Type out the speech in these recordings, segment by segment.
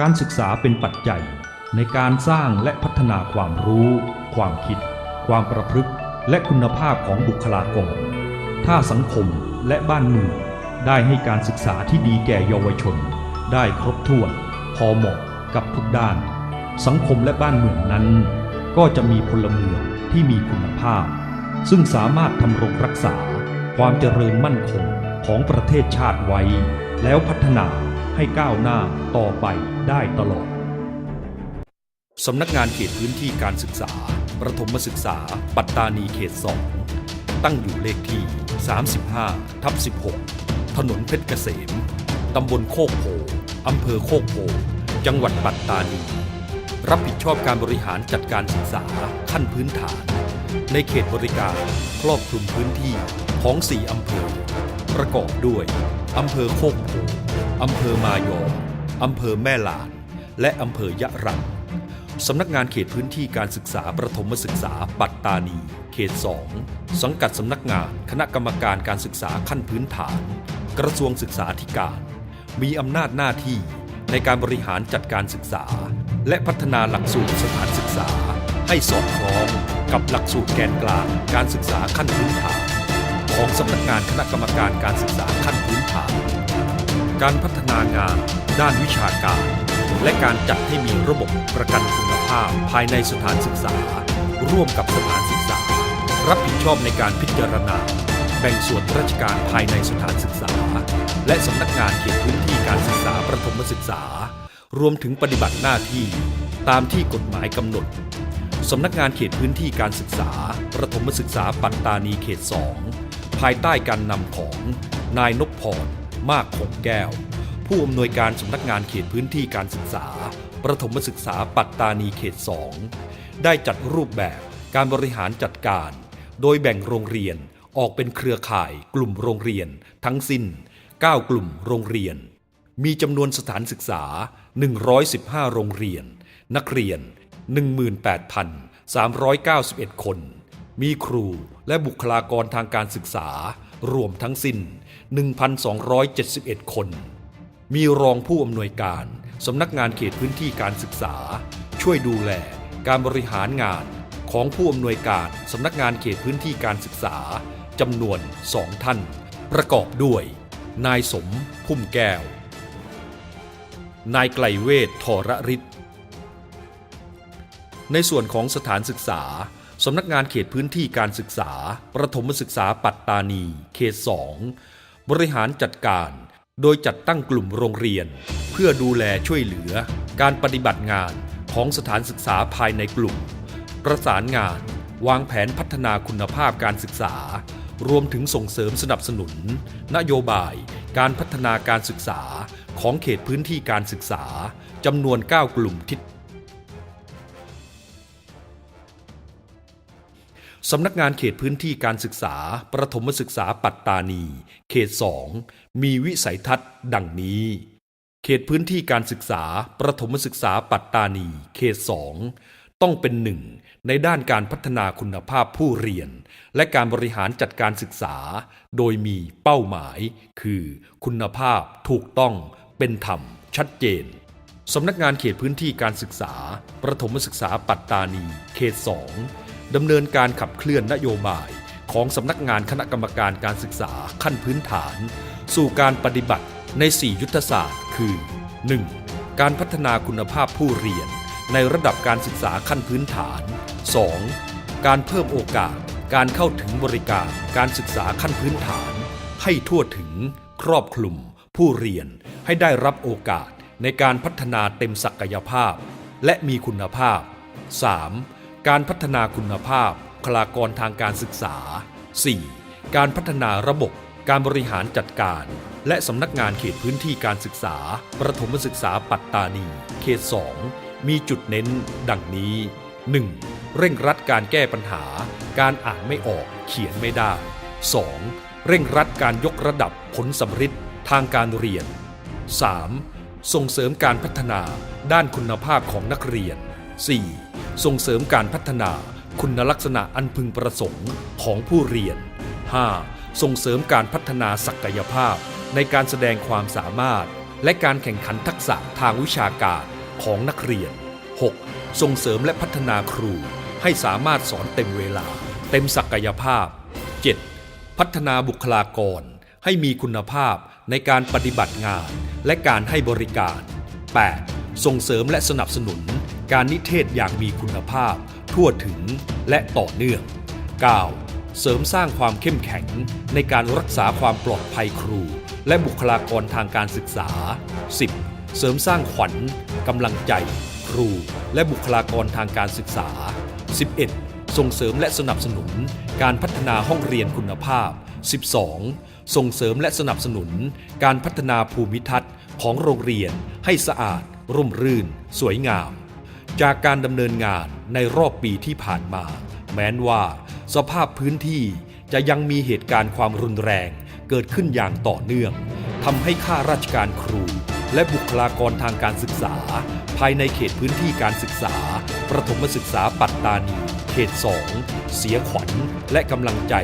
การศึกษาเป็นปัจจัยในการสร้างและพัฒนาความรู้ ความคิด ความประพฤติและคุณภาพของบุคลากร ถ้าสังคมและบ้านเมืองได้ให้การศึกษาที่ดีแก่เยาวชน ได้ครบถ้วน พอเหมาะกับทุกด้าน สังคมและบ้านเมืองนั้น ก็จะมีพลเมืองที่มีคุณภาพ ซึ่งสามารถทำรงรักษา ความเจริญมั่นคงของประเทศชาติไว้ แล้วพัฒนา ให้ก้าวหน้าต่อไปได้ตลอด สำนักงานเขตพื้นที่การศึกษา ประถมศึกษา ปัตตานีเขต 2 ตั้งอยู่เลขที่ 35 ทับ 16 ถนนเพชรเกษม ตำบลโคกโพอำเภอโคกโพจังหวัดปัตตานี รับผิดชอบการบริหารจัดการศึกษาขั้นพื้นฐาน ในเขตบริการครอบคลุมพื้นที่ของ 4 อำเภอ ประกอบด้วย อำเภอโคกโพ อำเภอมายออำเภอแม่ลาน และอำเภอยะรังสำนักงานเขตพื้นที่การศึกษาประถมศึกษาปัตตานี เขต 2 สังกัดสำนักงานคณะกรรมการการศึกษาขั้นพื้นฐาน กระทรวงศึกษาธิการ มีอำนาจหน้าที่ในการบริหารจัดการศึกษา และพัฒนาหลักสูตรสถานศึกษา ให้สอดคล้องกับหลักสูตรแกนกลางการศึกษาขั้นพื้นฐาน ของสำนักงานคณะกรรมการการศึกษาขั้นพื้นฐาน การพัฒนางานด้านวิชาการ และการจัดให้มีระบบประกันคุณภาพภายในสถานศึกษา ร่วมกับสถานศึกษา รับผิดชอบในการพิจารณา แบ่งส่วนราชการภายในสถานศึกษา และสำนักงานเขตพื้นที่การศึกษาประถมศึกษา รวมถึงปฏิบัติหน้าที่ตามที่กฎหมายกำหนดสำนักงานเขตพื้นที่การศึกษา ประถมศึกษาปัตตานีเขต 2 ภายใต้การนำของนายนพพร มากคงแก้ว ผู้อำนวยการสำนักงานเขตพื้นที่การศึกษา ประถมศึกษาปัตตานีเขต 2 ได้จัดรูปแบบการบริหารจัดการ โดยแบ่งโรงเรียนออกเป็นเครือข่ายกลุ่มโรงเรียน ทั้งสิ้น 9 กลุ่มโรงเรียน มีจำนวนสถานศึกษา 115 โรงเรียน นักเรียน 18,391 คน มีครูและบุคลากรทางการศึกษา รวมทั้งสิ้น 1,271 คน มีรองผู้อำนวยการสำนักงานเขตพื้นที่การศึกษา ช่วยดูแลการบริหารงานของผู้อำนวยการสำนักงานเขตพื้นที่การศึกษาจำนวนสองท่าน ประกอบด้วย นายสมพุ่มแก้ว นายไกลเวททรฤทธิ์ในส่วนของสถานศึกษา สำนักงานเขตพื้นที่การศึกษา ประถมศึกษาปัตตานี เขต 2 บริหารจัดการ โดยจัดตั้งกลุ่มโรงเรียน เพื่อดูแลช่วยเหลือ การปฏิบัติงานของสถานศึกษาภายในกลุ่ม ประสานงาน วางแผนพัฒนาคุณภาพการศึกษา รวมถึงส่งเสริมสนับสนุน นโยบาย การพัฒนาการศึกษาของเขตพื้นที่การศึกษาจำนวน 9 กลุ่มทิศ สำนักงานเขตพื้นที่การศึกษา ประถมศึกษาปัตตานี เขต2มีวิสัยทัศน์ ดังนี้ เขตพื้นที่การศึกษา ประถมศึกษาปัตตานี เขต2ต้องเป็นหนึ่งในด้านการพัฒนาคุณภาพผู้เรียน และการบริหารจัดการศึกษา โดยมีเป้าหมาย คือคุณภาพถูกต้องเป็นธรรม ชัดเจนสำนักงานเขตพื้นที่การศึกษา ประถมศึกษาปัตตานี เขต2 ดำเนินการขับเคลื่อนนโยบายของสำนักงานคณะกรรมการการศึกษาขั้นพื้นฐาน สู่การปฏิบัติใน 4 ยุทธศาสตร์ คือ 1. การพัฒนาคุณภาพผู้เรียน ในระดับการศึกษาขั้นพื้นฐาน 2. การเพิ่มโอกาส การเข้าถึงบริการการศึกษาขั้นพื้นฐาน ให้ทั่วถึง ครอบคลุม ผู้เรียนให้ได้รับโอกาสในการพัฒนาเต็มศักยภาพ และมีคุณภาพ 3. การพัฒนาคุณภาพบุคลากรทางการศึกษา 4. การพัฒนาระบบ การบริหารจัดการ และสำนักงานเขตพื้นที่การศึกษา ประถมศึกษาปัตตานี เขต 2 มีจุดเน้น ดังนี้ 1. เร่งรัดการแก้ปัญหา การอ่านไม่ออกเขียนไม่ได้ 2. เร่งรัดการยกระดับผลสำฤทธิ์ทางการเรียน 3. ส่งเสริมการพัฒนาด้านคุณภาพของนักเรียน 4. ส่งเสริมการพัฒนาคุณลักษณะอันพึงประสงค์ของผู้เรียน 5. ส่งเสริมการพัฒนาศักยภาพ ในการแสดงความสามารถ และการแข่งขันทักษะทางวิชาการของนักเรียน 6. ส่งเสริมและพัฒนาครู ให้สามารถสอนเต็มเวลา เต็มศักยภาพ 7. พัฒนาบุคลากร ให้มีคุณภาพในการปฏิบัติงาน และการให้บริการ 8. ส่งเสริมและสนับสนุน การนิเทศอย่างมีคุณภาพ ทั่วถึงและต่อเนื่อง 9. เสริมสร้างความเข้มแข็งในการรักษาความปลอดภัยครู และบุคลากรทางการศึกษา 10. เสริมสร้างขวัญกำลังใจ ครู และบุคลากรทางการศึกษา 11. ส่งเสริมและสนับสนุนการพัฒนาห้องเรียนคุณภาพ 12. ส่งเสริมและสนับสนุนการพัฒนาภูมิทัศน์ของโรงเรียนให้สะอาด ร่มรื่น สวยงาม จากการดำเนินงานในรอบปีที่ผ่านมา แม้นว่าสภาพพื้นที่จะยังมีเหตุการณ์ความรุนแรงเกิดขึ้นอย่างต่อเนื่องทำให้ข้าราชการครู และบุคลากรทางการศึกษา ภายในเขตพื้นที่การศึกษา ประถมศึกษาปัตตานี เขต 2 เสียขวัญและกำลังใจ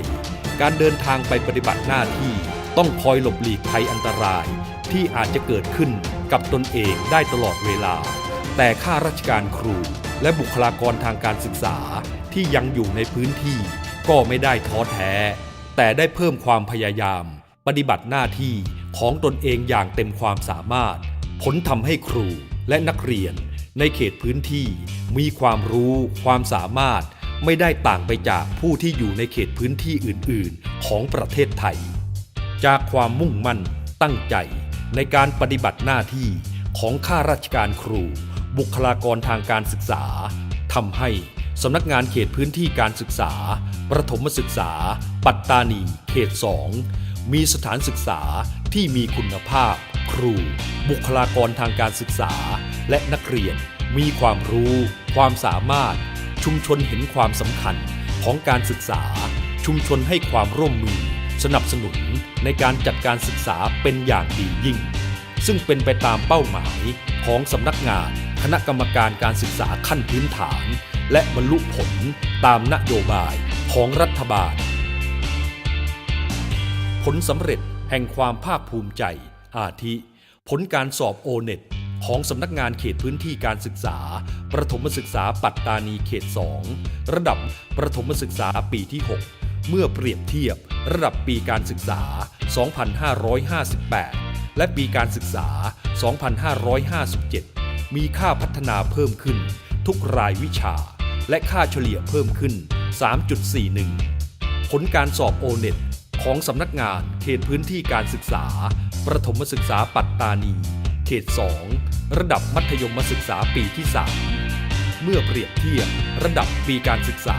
การเดินทางไปปฏิบัติหน้าที่ต้องคอยหลบหลีกภัยอันตราย ที่อาจจะเกิดขึ้นกับตนเองได้ตลอดเวลา แต่ข้าราชการครูและบุคลากรทางการศึกษาที่ยังอยู่ในพื้นที่ก็ไม่ได้ท้อแท้ แต่ได้เพิ่มความพยายาม ปฏิบัติหน้าที่ของตนเองอย่างเต็มความสามารถ ผลทำให้ครูและนักเรียน ในเขตพื้นที่มีความรู้ ความสามารถ ไม่ได้ต่างไปจากผู้ที่อยู่ในเขตพื้นที่อื่น ๆ ของประเทศไทย จากความมุ่งมั่นตั้งใจในการปฏิบัติหน้าที่ของข้าราชการครู บุคลากรทางการศึกษาทำให้สำนักงานเขตพื้นที่การศึกษา ประถมศึกษา ปัตตานี เขต 2 มีสถานศึกษาที่มีคุณภาพ ครู บุคลากรทางการศึกษา และนักเรียน มีความรู้ ความสามารถ ชุมชนเห็นความสำคัญของการศึกษา ชุมชนให้ความร่วมมือ สนับสนุนในการจัดการศึกษาเป็นอย่างดียิ่ง ซึ่งเป็นไปตามเป้าหมายของสำนักงาน คณะกรรมการการศึกษาขั้นพื้นฐาน และบรรลุผลตามนโยบายของรัฐบาล ผลสำเร็จแห่งความภาคภูมิใจ อาทิ ผลการสอบโอเน็ตของสำนักงานเขตพื้นที่การศึกษา ประถมศึกษาปัตตานีเขต 2 ระดับประถมศึกษาปีที่ 6 เมื่อเปรียบเทียบระดับปีการศึกษา 2558 และปีการศึกษา 2557 มีค่าพัฒนาเพิ่มขึ้น ทุกรายวิชา และค่าเฉลี่ยเพิ่มขึ้น 3.41 ผลการสอบโอเน็ตของสำนักงานเขตพื้นที่การศึกษา ประถมศึกษาปัตตานี เขต 2 ระดับมัธยมศึกษาปีที่ 3 เมื่อเปรียบเทียบระดับปีการศึกษา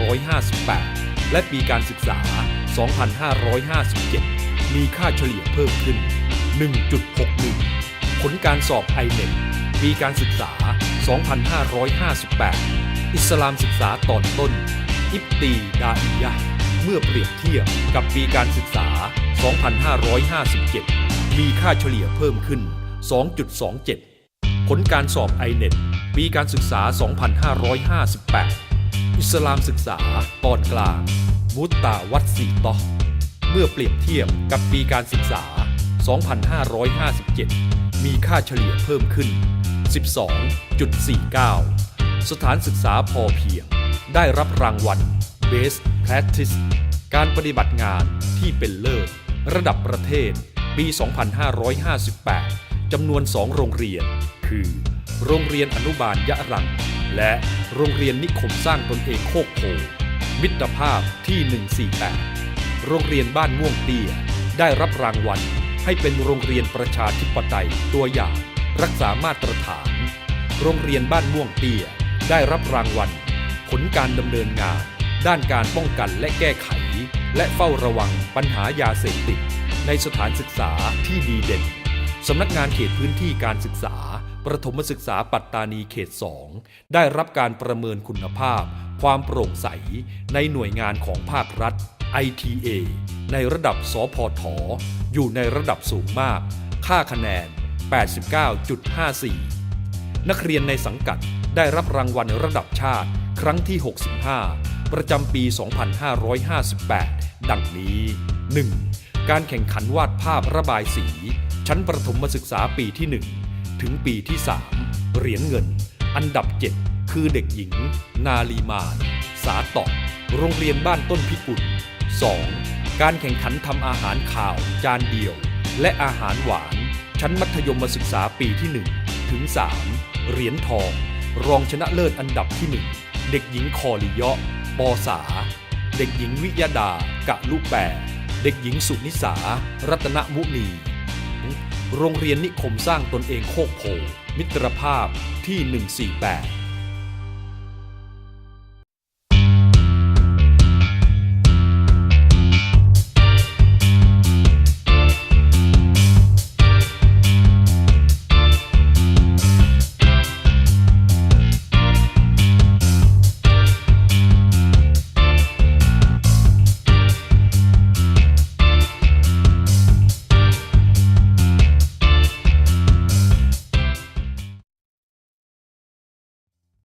2558 และปีการศึกษา 2557 มีค่าเฉลี่ยเพิ่มขึ้น 1.61 ผลการสอบไอเน็ตปีการศึกษา 2558 อิสลามศึกษาตอนต้น อิบตีดาอียะ เมื่อเปรียบเทียบกับปีการศึกษา 2557 มีค่าเฉลี่ยเพิ่มขึ้น 2.27 ผลการสอบไอเน็ตปีการศึกษา 2558 อิสลามศึกษาตอนกลาง มุตตาวัดสีตอเมื่อเปรียบเทียบกับปีการศึกษา 2557 มีค่าเฉลี่ยเพิ่มขึ้น 12.49 สถานศึกษาพอเพียง ได้รับรางวัล Best Practice การปฏิบัติงานที่เป็นเลิศ ระดับประเทศ ปี 2558 จำนวน 2 โรงเรียน คือ โรงเรียนอนุบาลยะรัง และโรงเรียนนิคมสร้างตนเองโคกโพมิตรภาพที่ 148 โรงเรียนบ้านม่วงเตี้ย ได้รับรางวัล ให้เป็นโรงเรียนประชาธิปไตยตัวอย่าง รักษามาตรฐาน โรงเรียนบ้านม่วงเตี้ย ได้รับรางวัล ผลการดำเนินงาน ด้านการป้องกันและแก้ไข และเฝ้าระวังปัญหายาเสพติด ในสถานศึกษาที่ดีเด่นสำนักงานเขตพื้นที่การศึกษา ประถมศึกษาปัตตานีเขต 2 ได้รับการประเมินคุณภาพ ความโปร่งใสในหน่วยงานของภาครัฐ ITA ในระดับสพทอยู่ในระดับสูงมาก ค่าคะแนน 89.54 นักเรียนในสังกัดได้รับรางวัลระดับชาติครั้งที่ 65 ประจำปี 2558 ดังนี้ 1. การแข่งขันวาดภาพระบายสีชชั้นประถมศึกษาปีที่ 1 ถึงปีที่ 3 เหรียญเงิน อันดับ 7 คือเด็กหญิง นาลีมาน สาตอกโรงเรียนบ้านต้นพิกุล 2. การแข่งขันทำอาหารข่าวจานเดียว และอาหารหวาน ชั้นมัธยมศึกษาปีที่ 1 ถึง 3 เหรียญทอง รองชนะเลิศอันดับที่ 1 เด็กหญิงคอลิยะปอสา เด็กหญิงวิยดา กะลุแปเด็กหญิงสุนิสา รัตนมุนี โรงเรียนนิคมสร้างตนเองโคกโพมิตรภาพที่ 148